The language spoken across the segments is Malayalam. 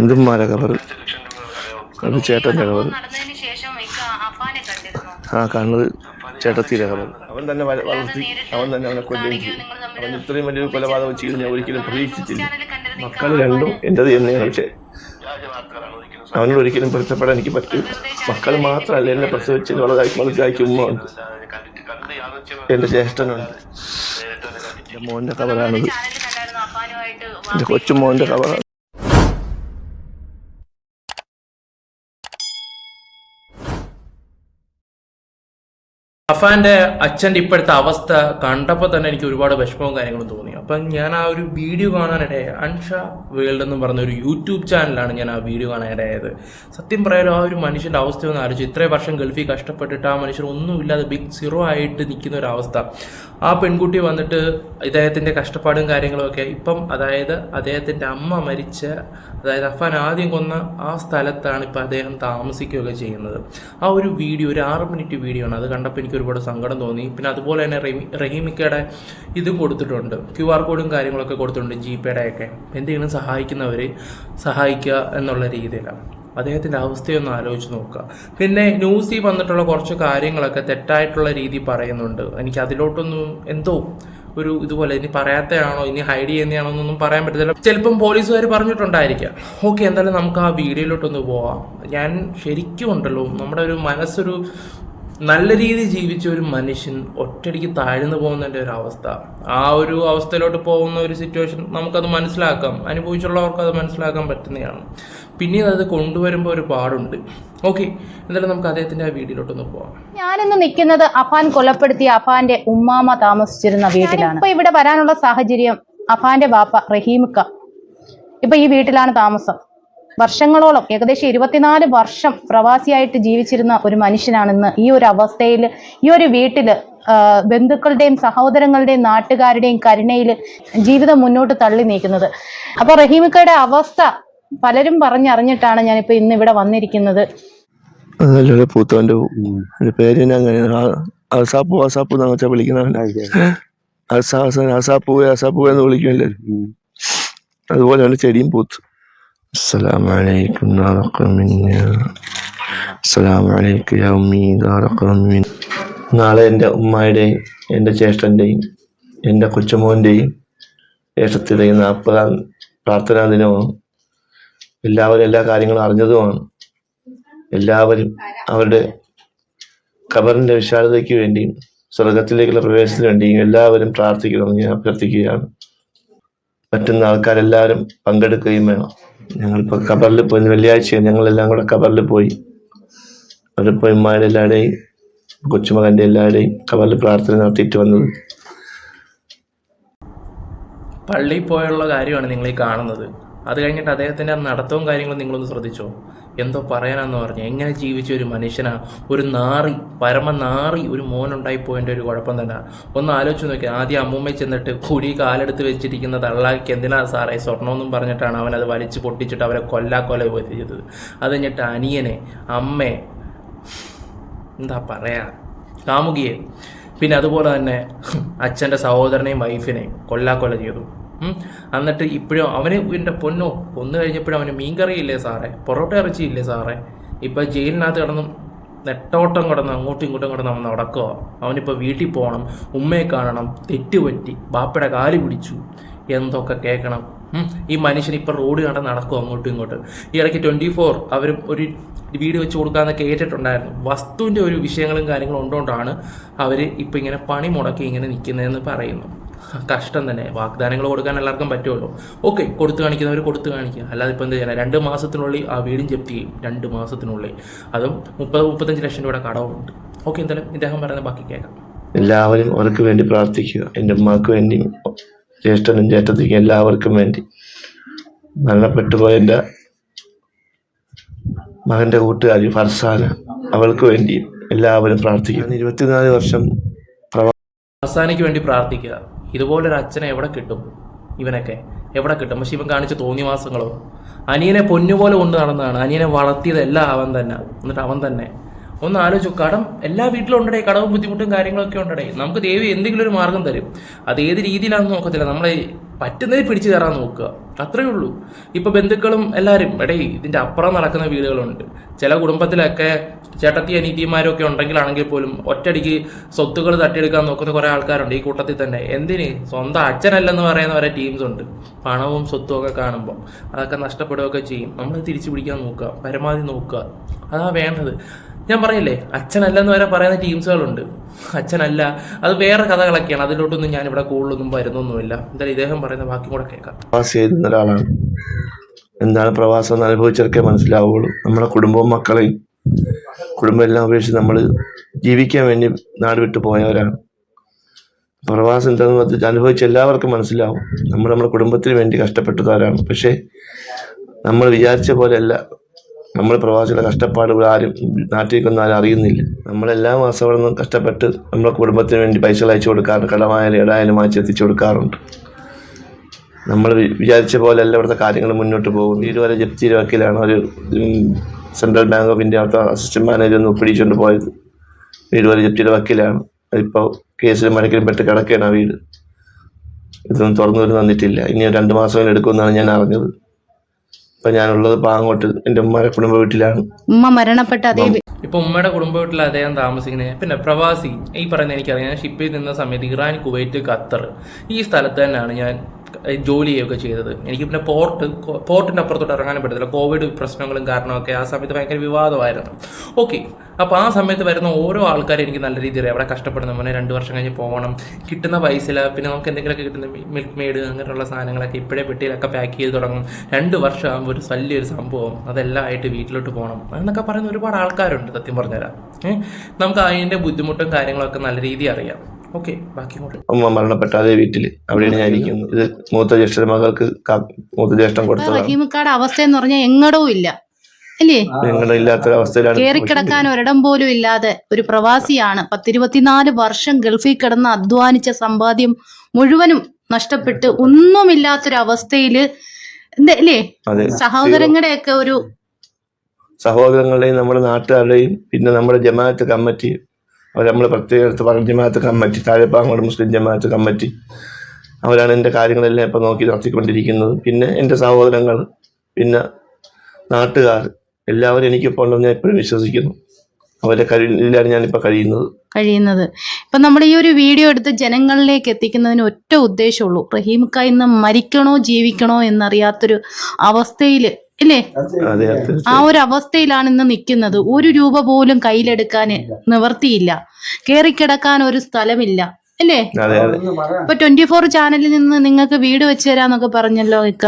എന്തുമാരെ കളർ അത് ചേട്ടന്റെ കളർ ശേഷം ഇക്ക അപ്പാനെ കണ്ടിരുന്നു? ആ കാണുന്നത് ചേട്ടത്തിയുടെ കളർ അവൻ തന്നെ വളർത്തി അവൻ തന്നെ അവനെ കൊല്ലുകയും ചെയ്തു. അവൻ ഇത്രയും വലിയൊരു കൊലപാതകം ചെയ്ത് ഞാൻ ഒരിക്കലും പ്രതീക്ഷിച്ചില്ല. മക്കൾ രണ്ടും എന്റെത് തന്നെയാണ്. പക്ഷേ അവനോട് ഒരിക്കലും പൊരുത്തപ്പെടാൻ എനിക്ക് പറ്റും മക്കൾ മാത്രമല്ല എന്നെ പ്രസവിച്ച് വലുതാക്കി വലുതാക്കി ഉമ്മ ഉണ്ട്. എന്റെ ജ്യേഷ്ഠനുണ്ട്. എന്റെ മോന്റെ കവറാണിത് എന്റെ കൊച്ചുമോന്റെ കവറാണ് അഫാന്റെ അച്ഛന്റെ ഇപ്പോഴത്തെ അവസ്ഥ കണ്ടപ്പോൾ തന്നെ എനിക്ക് ഒരുപാട് വിഷമവും കാര്യങ്ങളും തോന്നി. അപ്പം ഞാൻ ആ ഒരു വീഡിയോ കാണാനിടയെ അൻഷ വേൾഡ് എന്ന് പറഞ്ഞ ഒരു യൂട്യൂബ് ചാനലാണ് ഞാൻ ആ വീഡിയോ കാണാനിടയായത് സത്യം പറയാലോ ആ ഒരു മനുഷ്യന്റെ അവസ്ഥ ഒന്ന് ആലോചിച്ച്. ഇത്രയും വർഷം ഗൾഫിൽ കഷ്ടപ്പെട്ടിട്ട് ആ മനുഷ്യൻ ഒന്നുമില്ലാതെ ബിഗ് സീറോ ആയിട്ട് നിൽക്കുന്ന ഒരു അവസ്ഥ. ആ പെൺകുട്ടി വന്നിട്ട് ഇദ്ദേഹത്തിന്റെ കഷ്ടപ്പാടും കാര്യങ്ങളും ഒക്കെ. ഇപ്പം അതായത് അദ്ദേഹത്തിന്റെ അമ്മ മരിച്ച അതായത് അഫാൻ ആദ്യം കൊന്ന ആ സ്ഥലത്താണ് ഇപ്പം അദ്ദേഹം താമസിക്കുകയൊക്കെ ചെയ്യുന്നത്. ആ ഒരു വീഡിയോ ഒരു ആറ് മിനിറ്റ് വീഡിയോ ആണ്. അത് കണ്ടപ്പോൾ എനിക്ക് ഒരുപാട് സങ്കടം തോന്നി. പിന്നെ അതുപോലെ തന്നെ റഹീം റഹീമിക്കയുടെ ഇതും കൊടുത്തിട്ടുണ്ട്. ക്യു ആർ കോഡും കാര്യങ്ങളൊക്കെ കൊടുത്തിട്ടുണ്ട് ജി പേയുടെ ഒക്കെ എന്തെങ്കിലും സഹായിക്കുന്നവർ സഹായിക്കുക എന്നുള്ള രീതിയിലാണ്. അദ്ദേഹത്തിന്റെ അവസ്ഥയൊന്ന് ആലോചിച്ച് നോക്കുക. പിന്നെ ന്യൂസിൽ വന്നിട്ടുള്ള കുറച്ച് കാര്യങ്ങളൊക്കെ തെറ്റായിട്ടുള്ള രീതി പറയുന്നുണ്ട്. എനിക്ക് അതിലോട്ടൊന്നും എന്തോ ഒരു ഇതുപോലെ ഇനി പറയാത്തയാണോ ഇനി ഹൈഡ് ചെയ്യുന്നതാണോ എന്നൊന്നും പറയാൻ പറ്റത്തില്ല. ചിലപ്പം പോലീസുകാർ പറഞ്ഞിട്ടുണ്ടായിരിക്കാം. ഓക്കെ എന്തായാലും നമുക്ക് ആ വീഡിയോയിലോട്ടൊന്ന് പോവാം. ഞാൻ ശരിക്കും ഉണ്ടല്ലോ നമ്മുടെ ഒരു മനസ്സൊരു നല്ല രീതിയിൽ ജീവിച്ച ഒരു മനുഷ്യൻ ഒറ്റയടിക്ക് താഴ്ന്നു പോകുന്നതിന്റെ ഒരു അവസ്ഥ. ആ ഒരു അവസ്ഥയിലോട്ട് പോകുന്ന ഒരു സിറ്റുവേഷൻ നമുക്കത് മനസ്സിലാക്കാം. അനുഭവിച്ചുള്ളവർക്ക് അത് മനസ്സിലാക്കാൻ പറ്റുന്നതാണ്. പിന്നീട് അത് കൊണ്ടുവരുമ്പോൾ ഒരു പാടുണ്ട് ഓക്കെ എന്തായാലും നമുക്ക് അദ്ദേഹത്തിന്റെ ആ വീട്ടിലോട്ടൊന്ന് പോവാം. ഞാനിന്ന് നിൽക്കുന്നത് അഫാൻ കൊലപ്പെടുത്തിയ അഫാന്റെ ഉമ്മാമ താമസിച്ചിരുന്ന വീട്ടിലാണ്. ഇപ്പൊ ഇവിടെ വരാനുള്ള സാഹചര്യം അഫാന്റെ ബാപ്പ റഹീമുക്ക. ഇപ്പൊ ഈ വീട്ടിലാണ് താമസം. വർഷങ്ങളോളം ഏകദേശം ഇരുപത്തിനാല് വർഷം പ്രവാസിയായിട്ട് ജീവിച്ചിരുന്ന ഒരു മനുഷ്യനാണെന്ന് ഈ ഒരു അവസ്ഥയിൽ ഈ ഒരു വീട്ടിൽ ബന്ധുക്കളുടെയും സഹോദരങ്ങളുടെയും നാട്ടുകാരുടെയും കരുണയിൽ ജീവിതം മുന്നോട്ട് തള്ളി നീക്കുന്നത്. അപ്പോൾ റഹീമിക്കയുടെ അവസ്ഥ പലരും പറഞ്ഞറിഞ്ഞിട്ടാണ് ഞാനിപ്പോ ഇന്ന് ഇവിടെ വന്നിരിക്കുന്നത്. അതല്ലേ പൂത്തോന്റെ പേര് അസാപ്പു അസാപ്പു വെച്ചാൽ അസാപ്പൂ അസാപ്പൂ എന്ന് വിളിക്കും അതുപോലെ ചെടിയും പൂത്ത്. അസ്സലാമലൈക്കും يا യാ ഉമ്മീ قومنا നാളെ എന്റെ ഉമ്മയുടെയും എന്റെ ജ്യേഷ്ഠന്റെയും എന്റെ കൊച്ചുമോന്റെയും ജ്യേഷ്ഠത്തിന്റെയും നാൽപ്പതാം പ്രാർത്ഥനാ ദിനമാണ് എല്ലാവരും എല്ലാ കാര്യങ്ങളും അറിഞ്ഞതുമാണ്. എല്ലാവരും അവരുടെ ഖബറിന്റെ വിശാലതയ്ക്ക് വേണ്ടിയും സ്വർഗത്തിലേക്കുള്ള പ്രവേശനത്തിന് വേണ്ടിയും എല്ലാവരും പ്രാർത്ഥിക്കണമെന്ന് ഞാൻ അഭ്യർത്ഥിക്കുകയാണ്. പറ്റുന്ന ആൾക്കാരെല്ലാവരും പങ്കെടുക്കുകയും വേണം. ഞങ്ങളിപ്പോൾ ഖബറിൽ പോയി വെള്ളിയാഴ്ച ഞങ്ങളെല്ലാം കൂടെ ഖബറിൽ പോയി. അവരിപ്പോൾ ഉമ്മാരുടെ എല്ലാവരുടെയും കൊച്ചുമകന്റെ എല്ലാവരുടെയും ഖബറിൽ പ്രാർത്ഥന നടത്തിയിട്ട് വന്നത്. പള്ളിയിൽ പോയുള്ള കാര്യമാണ് നിങ്ങൾ ഈ കാണുന്നത്. അത് കഴിഞ്ഞിട്ട് അദ്ദേഹത്തിന്റെ നടത്തവും കാര്യങ്ങളും നിങ്ങളൊന്ന് ശ്രദ്ധിച്ചോ? എന്തോ പറയാനാന്ന് പറഞ്ഞു. എങ്ങനെ ജീവിച്ച ഒരു മനുഷ്യനാ? ഒരു നാറി പരമ നാറി ഒരു മോനുണ്ടായി പോയതിന്റെ ഒരു കുഴപ്പം തന്നെ. ഒന്ന് ആലോചിച്ച് നോക്കി. ആദ്യം അമ്മൂമ്മ ചെന്നിട്ട് കുടി കാലെടുത്ത് വെച്ചിരിക്കുന്ന തള്ളാക്കി എന്തിനാ സാറേ സ്വർണമെന്നും പറഞ്ഞിട്ടാണ് അവൻ അത് വലിച്ചു പൊട്ടിച്ചിട്ട് അവരെ കൊല്ലാ കൊല ചെയ്തത്? അത് കഴിഞ്ഞിട്ട് അനിയനെ അമ്മയെ എന്താ പറയാ? കാമുകിയെ. പിന്നെ അതുപോലെ തന്നെ അച്ഛന്റെ സഹോദരനെയും വൈഫിനെയും കൊല്ലാക്കൊല ചെയ്തു. എന്നിട്ട് ഇപ്പോഴും അവന് എന്റെ പൊന്നോ? കൊന്നു കഴിഞ്ഞപ്പോഴും അവന് മീൻകറി ഇല്ലേ സാറേ? പൊറോട്ട ഇറച്ചി ഇല്ലേ സാറേ? ഇപ്പം ജയിലിനകത്ത് കിടന്നും നെട്ടോട്ടം കിടന്ന് അങ്ങോട്ടും ഇങ്ങോട്ടും കിടന്ന് അവൻ നടക്കുക അവനിപ്പോൾ വീട്ടിൽ പോകണം ഉമ്മയെ കാണണം തെറ്റുപറ്റി ബാപ്പയുടെ കാൽ പിടിച്ചു. എന്തൊക്കെ കേൾക്കണം ഈ മനുഷ്യൻ ഇപ്പം റോഡ് കണ്ട നടക്കും അങ്ങോട്ടും ഇങ്ങോട്ടും. ഈ ഇടയ്ക്ക് ട്വന്റി ഫോർ അവരും ഒരു വീട് വെച്ച് കൊടുക്കാമെന്നൊക്കെ കേട്ടിട്ടുണ്ടായിരുന്നു. വസ്തുവിന്റെ ഒരു വിഷയങ്ങളും കാര്യങ്ങളും ഉണ്ടോണ്ടാണ് അവർ ഇപ്പം ഇങ്ങനെ പണി മുടക്കി ഇങ്ങനെ നിൽക്കുന്നതെന്ന് പറയുന്നു. കഷ്ടം തന്നെ. വാഗ്ദാനങ്ങൾ കൊടുക്കാൻ എല്ലാവർക്കും പറ്റുമല്ലോ ഓക്കെ കൊടുത്തു കാണിക്കുന്നവർ കൊടുത്തു കാണിക്കുക. അല്ലാതെ ഇപ്പം എന്ത് ചെയ്യുക രണ്ട് മാസത്തിനുള്ളിൽ ആ വീടും ജപ്തി ചെയ്യും. രണ്ട് മാസത്തിനുള്ളിൽ. അതും മുപ്പത് മുപ്പത്തഞ്ച് ലക്ഷം രൂപയുടെ കടവുണ്ട്. ഓക്കെ എന്തായാലും ഇദ്ദേഹം പറയുന്നത് ബാക്കി കേൾക്കാം. എല്ലാവരും അവർക്ക് വേണ്ടി പ്രാർത്ഥിക്കുക. എന്റെ ഉമ്മാക്ക് വേണ്ടി ജ്യേഷ്ഠനും ചേട്ടത്തിക്കും എല്ലാവർക്കും വേണ്ടി. മരണപ്പെട്ടു പോയ എന്റെ മകന്റെ കൂട്ടുകാരി ഫർസാന അവൾക്ക് വേണ്ടിയും എല്ലാവരും പ്രാർത്ഥിക്കുക. ഇരുപത്തിനാല് വർഷം അവസാനിക്ക് വേണ്ടി പ്രാർത്ഥിക്കുക. ഇതുപോലൊരു അച്ഛനെ എവിടെ കിട്ടും? ഇവനൊക്കെ എവിടെ കിട്ടും? പക്ഷെ ഇവൻ കാണിച്ച തോന്നിവാസങ്ങളോ? അനിയനെ പൊന്നുപോലെ കൊണ്ട് നടന്നതാണ്. അനിയനെ വളർത്തിയതെല്ലാം അവൻ തന്നെ. എന്നിട്ട് അവൻ തന്നെ. ഒന്ന് ആലോചിച്ചു. കടം എല്ലാ വീട്ടിലും ഉണ്ടടേ. കടവും ബുദ്ധിമുട്ടും കാര്യങ്ങളൊക്കെ ഉണ്ടടേ. നമുക്ക് ദേവി എന്തെങ്കിലും ഒരു മാർഗം തരും. അത് ഏത് രീതിയിലാണെന്ന് നോക്കത്തില്ല. നമ്മളെ പറ്റുന്നതിൽ പിടിച്ചു കയറാൻ നോക്കുക. അത്രയേ ഉള്ളൂ. ഇപ്പൊ ബന്ധുക്കളും എല്ലാവരും എടേ ഇതിന്റെ അപ്പുറം നടക്കുന്ന വീടുകളുണ്ട്. ചില കുടുംബത്തിലൊക്കെ ചേട്ടത്തി അനീതിമാരൊക്കെ ഉണ്ടെങ്കിലാണെങ്കിൽ പോലും ഒറ്റയടിക്ക് സ്വത്തുകൾ തട്ടിയെടുക്കാൻ നോക്കുന്ന കുറെ ആൾക്കാരുണ്ട് ഈ കൂട്ടത്തിൽ തന്നെ. എന്തിന്? സ്വന്തം അച്ഛനല്ലെന്ന് പറയുന്ന വരെ ടീംസ് ഉണ്ട്. പണവും സ്വത്തും ഒക്കെ കാണുമ്പോൾ അതൊക്കെ നഷ്ടപ്പെടുകയൊക്കെ ചെയ്യും. നമ്മൾ തിരിച്ചു പിടിക്കാൻ നോക്കുക പരമാവധി നോക്കുക. അതാ വേണ്ടത്. ഞാൻ പറയില്ലേ അച്ഛനല്ലെന്ന് വരെ പറയുന്ന ടീംസുകളുണ്ട്. അച്ഛനല്ല അത് വേറെ കഥകളൊക്കെയാണ്. അതിലോട്ടൊന്നും ഞാൻ ഇവിടെ കൂടുതലൊന്നും വരുന്നൊന്നുമില്ല. എന്തായാലും ഇദ്ദേഹം പറയുന്ന ബാക്കി കൂടെ കേൾക്കാം. എഴുതുന്ന ഒരാളാണ്. എന്താണ് പ്രവാസം എന്ന് അനുഭവിച്ചവർക്കേ മനസ്സിലാവുള്ളൂ. നമ്മുടെ കുടുംബവും മക്കളെയും കുടുംബം എല്ലാം ഉപേക്ഷിച്ച് നമ്മൾ ജീവിക്കാൻ വേണ്ടി നാട് വിട്ടു പോയവരാണ്. പ്രവാസം എന്താണെന്ന് അനുഭവിച്ച എല്ലാവർക്കും മനസ്സിലാവും. നമ്മൾ നമ്മുടെ കുടുംബത്തിന് വേണ്ടി കഷ്ടപ്പെട്ടതാരാണ്. പക്ഷേ നമ്മൾ വിചാരിച്ച പോലെയല്ല. നമ്മൾ പ്രവാസികളുടെ കഷ്ടപ്പാട് ഇവിടെ ആരും നാട്ടിലേക്കൊന്നും ആരും അറിയുന്നില്ല. നമ്മളെല്ലാ മാസം കഷ്ടപ്പെട്ട് നമ്മുടെ കുടുംബത്തിന് വേണ്ടി പൈസകൾ അയച്ചു കൊടുക്കാറുണ്ട്. കടമായാലും ഇടായാലും എത്തിച്ചു കൊടുക്കാറുണ്ട്. നമ്മൾ വിചാരിച്ച പോലെ അല്ല ഇവിടുത്തെ കാര്യങ്ങൾ മുന്നോട്ട് പോകും ഇതുവരെ വരെ ജപ്തി വക്കീലാണ് ഒരു സെൻട്രൽ ബാങ്ക് ഓഫ് ഇന്ത്യ അവിടുത്തെ അസിസ്റ്റന്റ് മാനേജർ ഒന്ന് പിടിച്ചുകൊണ്ട് പോയത്. വീട് വരെ ജപ്തിയുടെ വക്കീലാണ്. അതിപ്പോൾ കേസിൽ മഴക്കിലും പെട്ട് കിടക്കുകയാണ് ആ വീട്. ഇതൊന്നും തുറന്നു വരും തന്നിട്ടില്ല ഇനി രണ്ട് മാസം എടുക്കുമെന്നാണ് ഞാൻ അറിഞ്ഞത്. ഇപ്പം ഞാനുള്ളത് പാങ്ങോട്ട് എന്റെ ഉമ്മയുടെ കുടുംബ വീട്ടിലാണ്. ഉമ്മ മരണപ്പെട്ട അതേ ഇപ്പൊ ഉമ്മയുടെ കുടുംബ വീട്ടിൽ അദ്ദേഹം താമസിക്കുന്നത്. പിന്നെ പ്രവാസി ഈ പറയുന്ന എനിക്കറിയാം. ഞാൻ ഷിപ്പിൽ നിന്ന സമയത്ത് ഇറാൻ കുവൈറ്റ് ഖത്തർ ഈ സ്ഥലത്ത് തന്നെയാണ് ഞാൻ ജോലി ചെയ്യുകയൊക്കെ ചെയ്തത്. എനിക്ക് പിന്നെ പോർട്ട് പോർട്ടിന്റെ അപ്പുറത്തോട്ട് ഇറങ്ങാനും പറ്റത്തില്ല. കോവിഡ് പ്രശ്നങ്ങളും കാരണമൊക്കെ ആ സമയത്ത് ഭയങ്കര വിവാദമായിരുന്നു. ഓക്കെ. അപ്പോൾ ആ സമയത്ത് വരുന്ന ഓരോ ആൾക്കാരും എനിക്ക് നല്ല രീതിയിൽ അവിടെ കഷ്ടപ്പെടുന്ന പോലെ രണ്ട് വർഷം കഴിഞ്ഞ് പോകണം കിട്ടുന്ന പൈസയില പിന്നെ നമുക്ക് എന്തെങ്കിലുമൊക്കെ കിട്ടുന്ന മിൽക്ക് മെയ്ഡ് അങ്ങനെയുള്ള സാധനങ്ങളൊക്കെ ഇപ്പോഴേ പെട്ടിയിലൊക്കെ പാക്ക് ചെയ്ത് തുടങ്ങും. രണ്ട് വർഷം ആകുമ്പോൾ ഒരു വലിയൊരു സംഭവം. അതെല്ലാം ആയിട്ട് വീട്ടിലോട്ട് പോകണം. എന്നൊക്കെ പറയുന്ന ഒരുപാട് ആൾക്കാരുണ്ട് സത്യം പറഞ്ഞുതരാം. നമുക്ക് അതിന്റെ ബുദ്ധിമുട്ടും കാര്യങ്ങളൊക്കെ നല്ല രീതിയിൽ അറിയാം. ഓക്കെ ബാക്കി അമ്മ ഉമ്മ മരണപ്പെട്ട അതേ വീട്ടിൽ അവിടെയാണ് ഞാൻ ഇരിക്കുന്നത്. ഇത് മൂത്ത ജ്യേഷ്ഠ മകൾക്ക് മൂത്ത ജ്യേഷ്ഠം കൊടുത്തത് റഹീമിക്കാട് അവസ്ഥ എന്ന് പറഞ്ഞാൽ എങ്ങടവും ഇല്ല. അല്ലേ? ഇല്ലാത്തൊരവസ്ഥയിലാണ് ഒരിടം പോലും ഇല്ലാതെ ഒരു പ്രവാസിയാണ് പത്തിരുപത്തിനാല് വർഷം ഗൾഫിൽ കിടന്ന് അധ്വാനിച്ച സമ്പാദ്യം മുഴുവനും നഷ്ടപ്പെട്ട് ഒന്നുമില്ലാത്തൊരവസ്ഥയിൽ അല്ലേ? സഹോദരങ്ങളുടെയൊക്കെ ഒരു സഹോദരങ്ങളുടെയും നമ്മുടെ നാട്ടുകാരുടെയും പിന്നെ നമ്മുടെ ജമാഅത്ത് കമ്മിറ്റി അവർ നമ്മൾ പ്രത്യേക എടുത്ത് പറഞ്ഞ ജമാഅത്ത് കമ്മിറ്റി താഴെപ്പാങ്ങോട് മുസ്ലിം ജമാഅത്ത് കമ്മിറ്റി. അവരാണ് എന്റെ കാര്യങ്ങളെല്ലാം ഇപ്പം നോക്കി നടത്തിക്കൊണ്ടിരിക്കുന്നത്. പിന്നെ എന്റെ സഹോദരങ്ങൾ പിന്നെ നാട്ടുകാർ എല്ലാവരും എനിക്കിപ്പോൾ ഉണ്ടെന്ന് ഞാൻ എപ്പോഴും വിശ്വസിക്കുന്നു. അവരുടെ കഴിയിലാണ് ഞാനിപ്പോൾ കഴിയുന്നത്. കഴിയുന്നത്. ഇപ്പൊ നമ്മൾ ഈ ഒരു വീഡിയോ എടുത്ത് ജനങ്ങളിലേക്ക് എത്തിക്കുന്നതിന് ഒറ്റ ഉദ്ദേശമുള്ളൂ റഹീംക്ക ഇന്ന് മരിക്കണോ ജീവിക്കണോ എന്നറിയാത്തൊരു അവസ്ഥയിൽ ഇല്ലേ? ആ ഒരു അവസ്ഥയിലാണ് ഇന്ന് നിൽക്കുന്നത്. ഒരു രൂപ പോലും കയ്യിലെടുക്കാൻ നിവർത്തിയില്ല. കേറിക്കിടക്കാൻ ഒരു സ്ഥലമില്ല. അല്ലേ ഇപ്പൊ ട്വന്റി ഫോർ ചാനലിൽ നിന്ന് നിങ്ങൾക്ക് വീട് വെച്ച് തരാന്നൊക്കെ പറഞ്ഞല്ലോ ഇക്ക.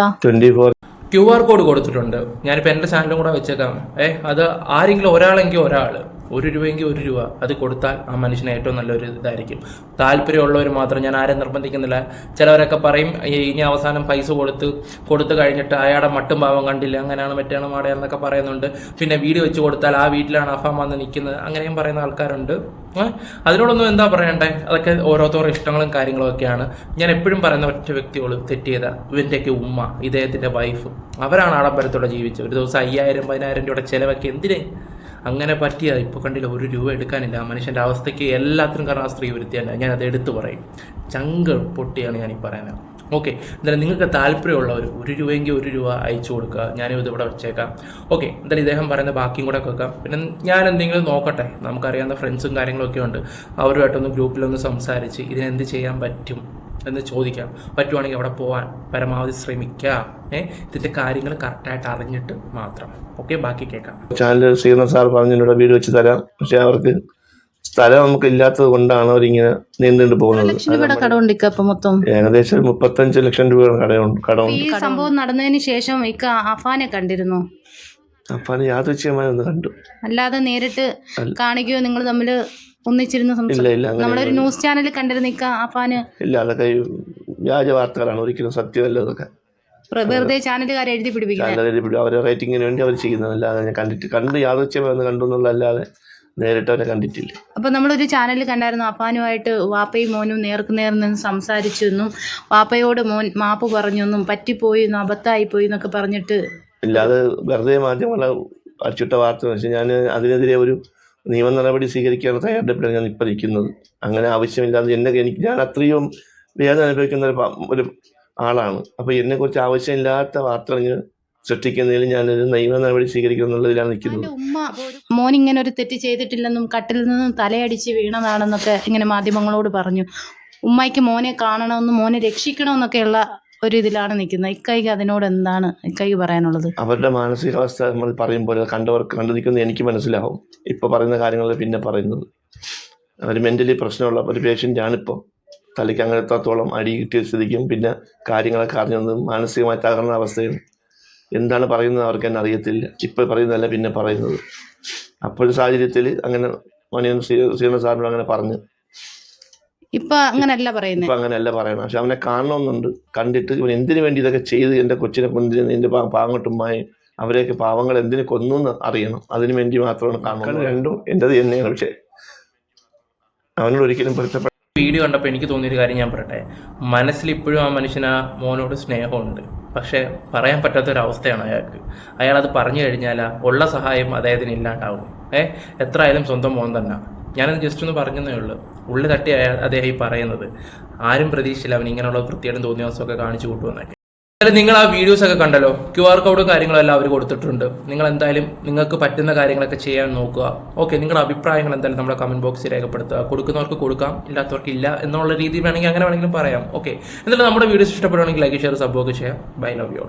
ക്യു ആർ കോഡ് കൊടുത്തിട്ടുണ്ട്. ഞാനിപ്പോൾ എന്റെ ചാനലും കൂടെ വെച്ചേക്കാം. ഏ അത് ആരെങ്കിലും ഒരാളെങ്കിൽ ഒരാൾ ഒരു രൂപയെങ്കിൽ ഒരു രൂപ അത് കൊടുത്താൽ ആ മനുഷ്യന് ഏറ്റവും നല്ലൊരു ഇതായിരിക്കും. താല്പര്യമുള്ളവർ മാത്രം ഞാൻ ആരെ നിർബന്ധിക്കുന്നില്ല. ചിലവരൊക്കെ പറയും "ഈ ഇനി അവസാനം പൈസ കൊടുത്ത് കൊടുത്തു കഴിഞ്ഞിട്ട് അയാളുടെ മട്ടും ഭാവം കണ്ടില്ല. അങ്ങനെയാണ് മറ്റാണ് മാടയാണെന്നൊക്കെ പറയുന്നുണ്ട്. പിന്നെ വീട് വെച്ച് കൊടുത്താൽ ആ വീട്ടിലാണ് അഫാം വന്ന് നിൽക്കുന്നത്. അങ്ങനെയും പറയുന്ന ആൾക്കാരുണ്ട്? അതിനോടൊന്നും എന്താ പറയണ്ടേ? അതൊക്കെ ഓരോരുത്തരുടെ ഇഷ്ടങ്ങളും കാര്യങ്ങളും ഒക്കെയാണ്. ഞാൻ എപ്പോഴും പറയുന്ന ഒറ്റ വ്യക്തിയോട് തെറ്റിയത്. ഇവന്റെയൊക്കെ ഉമ്മ ഇദ്ദേഹത്തിന്റെ വൈഫ് അവരാണ് ആഡംബരത്തോടെ ജീവിച്ചത്. ഒരു ദിവസം അയ്യായിരം പതിനായിരം രൂപയുടെ ചിലവൊക്കെ എന്തിനേ? അങ്ങനെ പറ്റിയത് ഇപ്പോൾ കണ്ടില്ല ഒരു രൂപ എടുക്കാനില്ല. ആ മനുഷ്യന്റെ അവസ്ഥയ്ക്ക് എല്ലാത്തിനും കാരണം ആ സ്ത്രീ ഞാൻ അത് എടുത്തു പറയും. ചങ്ക് പൊട്ടിയാണ് ഞാൻ ഈ പറയുന്നത്. ഓക്കെ എന്തായാലും നിങ്ങൾക്ക് താല്പര്യമുള്ളവർ ഒരു രൂപയെങ്കിൽ ഒരു രൂപ അയച്ചു കൊടുക്കുക. ഞാനും ഇതിവിടെ വെച്ചേക്കാം. ഓക്കെ എന്തായാലും ഇദ്ദേഹം പറയുന്ന ബാക്കിയും കൂടെ കേൾക്കാം. പിന്നെ ഞാൻ എന്തെങ്കിലും നോക്കട്ടെ. നമുക്കറിയാവുന്ന ഫ്രണ്ട്സും കാര്യങ്ങളൊക്കെ ഉണ്ട്. അവരുമായിട്ടൊന്ന് ഗ്രൂപ്പിലൊന്ന് സംസാരിച്ച് ഇതിനെന്ത് ചെയ്യാൻ പറ്റും? എന്ന് ചോദിക്കാം. പറ്റുവാണെങ്കിൽ അവിടെ പോകാൻ പരമാവധി ശ്രമിക്കാം. ഏഹ് ഇതിന്റെ കാര്യങ്ങൾ കറക്റ്റായിട്ട് അറിഞ്ഞിട്ട് മാത്രം. ഓക്കെ ബാക്കി കേൾക്കാം. ചാനൽ ശ്രീകരണ സാർ പറഞ്ഞു വീട് വെച്ച് തരാം. പക്ഷെ അവർക്ക് സ്ഥലം നമുക്ക് ഇല്ലാത്തത് കൊണ്ടാണ് അവരിങ്ങനെ നീന്തിണ്ട് പോകുന്നത്. ഏകദേശം ഒരു മുപ്പത്തഞ്ച് ലക്ഷം രൂപയുടെ കടമുണ്ട് കടമുണ്ട് ഈ സംഭവം നടന്നതിന് ശേഷം ഇക്ക അഫാനെ കണ്ടിരുന്നു? അഫാനെ യാദൃശ്യമായി യാദൃച്ഛികമായി ഒന്ന് കണ്ടു. അല്ലാതെ നേരിട്ട് കാണിക്കുകയോ നിങ്ങൾ തമ്മിൽ ഒന്നിച്ചിരുന്ന് ഇല്ല സംസാരിക്കും ഇല്ല നമ്മളൊരു ന്യൂസ് ചാനലിൽ കണ്ടിരുന്നു അപ്പാന് ഇല്ല അതൊക്കെ വ്യാജ വാർത്തകളാണ് ഒരിക്കലും സത്യമല്ല അതൊക്കെ. വെറുതെ ചാനലുകാരെ എഴുതി പിടിപ്പിക്കും. അവരെ റേറ്റിങ്ങിന് വേണ്ടി അവർ ചെയ്യുന്നതല്ലാതെ ഞാൻ കണ്ടിട്ട് കണ്ട് യാദൃച്ഛമായി ഒന്ന് കണ്ടു എന്നുള്ളതല്ലാതെ നേരിട്ട് അവരെ കണ്ടിട്ടില്ല. അപ്പൊ നമ്മളൊരു ചാനലിൽ കണ്ടായിരുന്നു അപ്പാനുമായിട്ട് വാപ്പയും മോനും നേർക്ക് നേർ നിന്ന് സംസാരിച്ചു എന്നും വാപ്പയോട് മോൻ മാപ്പ് പറഞ്ഞു എന്നും പറ്റിപ്പോയി എന്നും അബദ്ധമായി പോയി എന്നൊക്കെ പറഞ്ഞിട്ട് ഇല്ലാതെ വെറുതെ മാധ്യമങ്ങളെ അടിച്ചിട്ട വാർത്ത ഞാൻ അതിനെതിരെ ഒരു നിയമ നടപടി സ്വീകരിക്കാൻ തയ്യാറെടുപ്പിലാണ് ഞാൻ ഇപ്പം നിൽക്കുന്നത്. അങ്ങനെ ആവശ്യമില്ലാതെ എന്നെ എനിക്ക് ഞാൻ അത്രയും വേദന അനുഭവിക്കുന്ന ഒരു ഒരു ആളാണ്. അപ്പോൾ എന്നെക്കുറിച്ച് ആവശ്യമില്ലാത്ത വാർത്തകൾ ഇങ്ങനെ സൃഷ്ടിക്കുന്നതിൽ ഞാനൊരു നിയമ നടപടി സ്വീകരിക്കുന്നു എന്നുള്ളതിലാണ് നിൽക്കുന്നത് മോൻ ഇങ്ങനെ ഒരു തെറ്റ് ചെയ്തിട്ടില്ലെന്നും കട്ടിൽ നിന്നും തലയടിച്ച് വീണതാണെന്നൊക്കെ ഇങ്ങനെ മാധ്യമങ്ങളോട് പറഞ്ഞു. ഉമ്മയ്ക്ക് മോനെ കാണണമെന്നും മോനെ രക്ഷിക്കണമെന്നൊക്കെയുള്ള ഒരു ഇതിലാണ് നിൽക്കുന്നത്. ഇക്കൈക്ക് അതിനോട് എന്താണ് ഇക്കൈക്ക് പറയാനുള്ളത്? അവരുടെ മാനസികാവസ്ഥ നമ്മൾ പറയുമ്പോൾ കണ്ടവർക്ക് കണ്ടു നിൽക്കുന്നത് എനിക്ക് മനസ്സിലാവും. ഇപ്പോൾ പറയുന്ന കാര്യങ്ങൾ പിന്നെ പറയുന്നത്. അവർ മെന്റലി പ്രശ്നമുള്ള ഒരു പേഷ്യന്റാണിപ്പോൾ തലയ്ക്ക് അങ്ങനെ എത്രത്തോളം അടി കിട്ടിയ സ്ഥിതിക്കും പിന്നെ കാര്യങ്ങളൊക്കെ അറിഞ്ഞതും മാനസികമായി തകർന്ന അവസ്ഥയും എന്താണ് പറയുന്നത് അവർക്ക് തന്നെ അറിയത്തില്ല. ഇപ്പൊ പറയുന്നതല്ല പിന്നെ പറയുന്നത്. അപ്പോഴൊരു സാഹചര്യത്തിൽ അങ്ങനെ മണിയൻ ശ്രീധരൻ സാറിനോട് അങ്ങനെ പറഞ്ഞു. ഇപ്പൊ അങ്ങനല്ല പറയുന്നത് ഇപ്പൊ അങ്ങനെയല്ല പറയണം പക്ഷെ അവനെ കാണണമെന്നുണ്ട്. കണ്ടിട്ട് ഇവൻ എന്തിനു വേണ്ടി ഇതൊക്കെ ചെയ്ത് എന്റെ കൊച്ചിനെ കൊണ്ടിരുന്ന എന്റെ പാങ്ങോട്ടുമായി അവരെയൊക്കെ പാവങ്ങൾ എന്തിനു കൊന്നു എന്ന് അറിയണം. അതിനു വേണ്ടി മാത്രമാണ് കാണുന്നത്. രണ്ടും എന്റെത് തന്നെയാണ്. പക്ഷെ അവനോട് ഒരിക്കലും പൊരുത്തപ്പെട്ട വീഡിയോ കണ്ടപ്പോൾ എനിക്ക് തോന്നിയൊരു കാര്യം ഞാൻ പറയട്ടെ. മനസ്സിൽ ഇപ്പോഴും ആ മനുഷ്യന് ആ മോനോട് സ്നേഹമുണ്ട്. പക്ഷേ പറയാൻ പറ്റാത്തൊരവസ്ഥയാണ് അയാൾക്ക്. അയാൾ അത് പറഞ്ഞു കഴിഞ്ഞാൽ ഉള്ള സഹായം അദ്ദേഹത്തിന് ഇല്ലാണ്ടാവും. ഏഹ് എത്ര ആയാലും സ്വന്തം മോൻ തന്നെ. ഞാനത് ജസ്റ്റ് ഒന്ന് പറഞ്ഞതേ ഉള്ളൂ. ഉള്ളി തട്ടി അദ്ദേഹം ഈ പറയുന്നത്. ആരും പ്രതീക്ഷിച്ചില്ല അവൻ ഇങ്ങനെയുള്ള വൃത്തിയായിട്ടും തോന്നിയ ദിവസമൊക്കെ കാണിച്ചു കൂട്ടുമെന്നൊക്കെ. എന്തായാലും നിങ്ങൾ ആ വീഡിയോസ് ഒക്കെ കണ്ടല്ലോ. ക്യു ആർ കോഡും കാര്യങ്ങളും എല്ലാം അവർ കൊടുത്തിട്ടുണ്ട്. നിങ്ങൾ എന്തായാലും നിങ്ങൾക്ക് പറ്റുന്ന കാര്യങ്ങളൊക്കെ ചെയ്യാൻ നോക്കുക. ഓക്കെ നിങ്ങളുടെ അഭിപ്രായങ്ങൾ എന്തായാലും നമ്മുടെ കമന്റ് ബോക്സിൽ രേഖപ്പെടുത്തുക. കൊടുക്കുന്നവർക്ക് കൊടുക്കാം ഇല്ലാത്തവർക്ക് ഇല്ല എന്നുള്ള രീതിയിൽ വേണമെങ്കിൽ അങ്ങനെ വേണമെങ്കിലും പറയാം. ഓക്കെ എന്നിട്ട് നമ്മുടെ വീഡിയോസ് ഇഷ്ടപ്പെടുകയാണെങ്കിൽ ലൈക്ക് ഷെയർ സബ്ബോക്ക് ചെയ്യാം. Bye love you